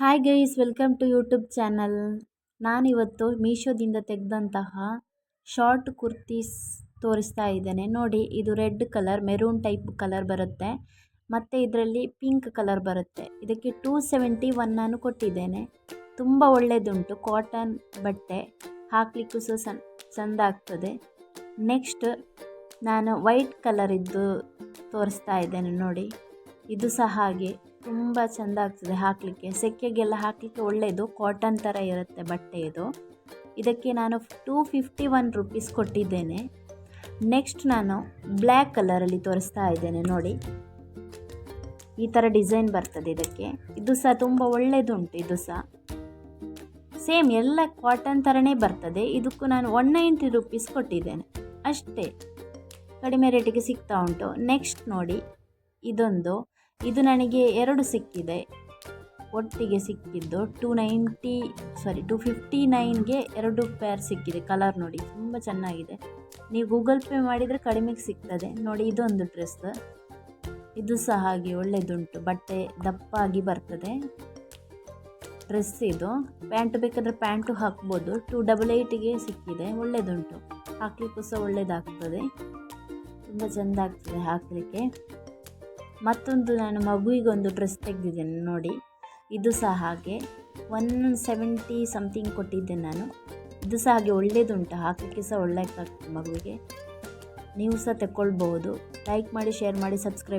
Hi guys welcome to YouTube channel ನಾನಿವತ್ತು ಮೀಶೋದಿಂದ ತೆಗೆದಂತಹ ಶಾರ್ಟ್ ಕುರ್ತೀಸ್ ತೋರಿಸ್ತಾ ಇದ್ದೇನೆ. ನೋಡಿ, ಇದು red colour maroon type colour ಬರುತ್ತೆ. ಮತ್ತು ಇದರಲ್ಲಿ ಪಿಂಕ್ ಕಲರ್ ಬರುತ್ತೆ. ಇದಕ್ಕೆ ಟೂ ಸೆವೆಂಟಿ ಒನ್ ನಾನು ಕೊಟ್ಟಿದ್ದೇನೆ. ತುಂಬ ಒಳ್ಳೆಯದುಂಟು ಕಾಟನ್ ಬಟ್ಟೆ. ಹಾಕಲಿಕ್ಕೂ ಸಹ ಸಣ್ಣ ಚಂದ ಆಗ್ತದೆ. ನೆಕ್ಸ್ಟ್ ನಾನು ವೈಟ್ ಕಲರಿದ್ದು ತೋರಿಸ್ತಾ ಇದ್ದೇನೆ ನೋಡಿ. ಇದು ಸಹ ಹಾಗೆ. ತುಂಬ ಚೆಂದ ಆಗ್ತದೆ ಹಾಕಲಿಕ್ಕೆ. ಸೆಕೆಗೆಲ್ಲ ಹಾಕಲಿಕ್ಕೆ ಒಳ್ಳೆಯದು ಕಾಟನ್ ಥರ ಇರುತ್ತೆ ಬಟ್ಟೆ ಇದು. ಇದಕ್ಕೆ ನಾನು ಟೂ ಫಿಫ್ಟಿ ಒನ್ ರುಪೀಸ್ ಕೊಟ್ಟಿದ್ದೇನೆ. ನೆಕ್ಸ್ಟ್ ನಾನು ಬ್ಲ್ಯಾಕ್ ಕಲರಲ್ಲಿ ತೋರಿಸ್ತಾ ಇದ್ದೇನೆ ನೋಡಿ. ಈ ಥರ ಡಿಸೈನ್ ಬರ್ತದೆ ಇದಕ್ಕೆ. ಇದು ಸಹ ತುಂಬ ಒಳ್ಳೆಯದುಂಟು ಇದು ಸಹ. ಸೇಮ್ ಎಲ್ಲ ಕಾಟನ್ ಥರನೇ ಬರ್ತದೆ. ಇದಕ್ಕೂ ನಾನು ಒನ್ ನೈಂಟಿ ರುಪೀಸ್ ಕೊಟ್ಟಿದ್ದೇನೆ. ಅಷ್ಟೇ. ಕಡಿಮೆ ರೇಟಿಗೆ ಸಿಗ್ತಾ ಉಂಟು. ನೆಕ್ಸ್ಟ್ ನೋಡಿ. ಇದೊಂದು ಇದು ನನಗೆ ಎರಡು ಸಿಕ್ಕಿದೆ. ಒಟ್ಟಿಗೆ ಸಿಕ್ಕಿದ್ದು two ninety sorry two fifty ನೈನ್ಗೆ ಎರಡು ಪೇರ್ ಸಿಕ್ಕಿದೆ. ಕಲರ್ ನೋಡಿ, ತುಂಬ ಚೆನ್ನಾಗಿದೆ. ನೀವು ಗೂಗಲ್ ಪೇ ಮಾಡಿದರೆ ಕಡಿಮೆಗೆ ಸಿಗ್ತದೆ. ನೋಡಿ, ಇದೊಂದು ಡ್ರೆಸ್ ಇದು ಸಹ ಹಾಗೆ ಒಳ್ಳೆಯದುಂಟು ಬಟ್ಟೆ ದಪ್ಪಾಗಿ ಬರ್ತದೆ. ಡ್ರೆಸ್ ಇದು. ಪ್ಯಾಂಟ್ ಬೇಕಾದರೆ ಪ್ಯಾಂಟು ಹಾಕ್ಬೋದು. ಟೂ ಡಬಲ್ ಏಯ್ಟಿಗೆ ಸಿಕ್ಕಿದೆ. ಒಳ್ಳೆಯದುಂಟು ಹಾಕಲಿಕ್ಕೂ ಸಹ ಒಳ್ಳೆಯದಾಗ್ತದೆ ತುಂಬ ಚೆಂದ ಆಗ್ತದೆ ಹಾಕಲಿಕ್ಕೆ. ಮತ್ತೊಂದು ನಾನು ಮಗುವಿಗೊಂದು ಡ್ರೆಸ್ ತೆಗೆದಿದ್ದೇನೆ, ನೋಡಿ. ಇದು ಸಹ ಹಾಗೆ. ಒನ್ ಸೆವೆಂಟಿ ಸಮಥಿಂಗ್ ಕೊಟ್ಟಿದ್ದೆ ನಾನು. ಇದು ಸಹ ಹಾಗೆ ಒಳ್ಳೆಯದುಂಟು ಹಾಕಲಿಕ್ಕೆ ಸಹ ಒಳ್ಳೆಯದಾಗ್ತದೆ ಮಗುವಿಗೆ. ನೀವು ಸಹ ತಗೊಳ್ಬೋದು ಲೈಕ್ ಮಾಡಿ ಶೇರ್ ಮಾಡಿ ಸಬ್ಸ್ಕ್ರೈಬ್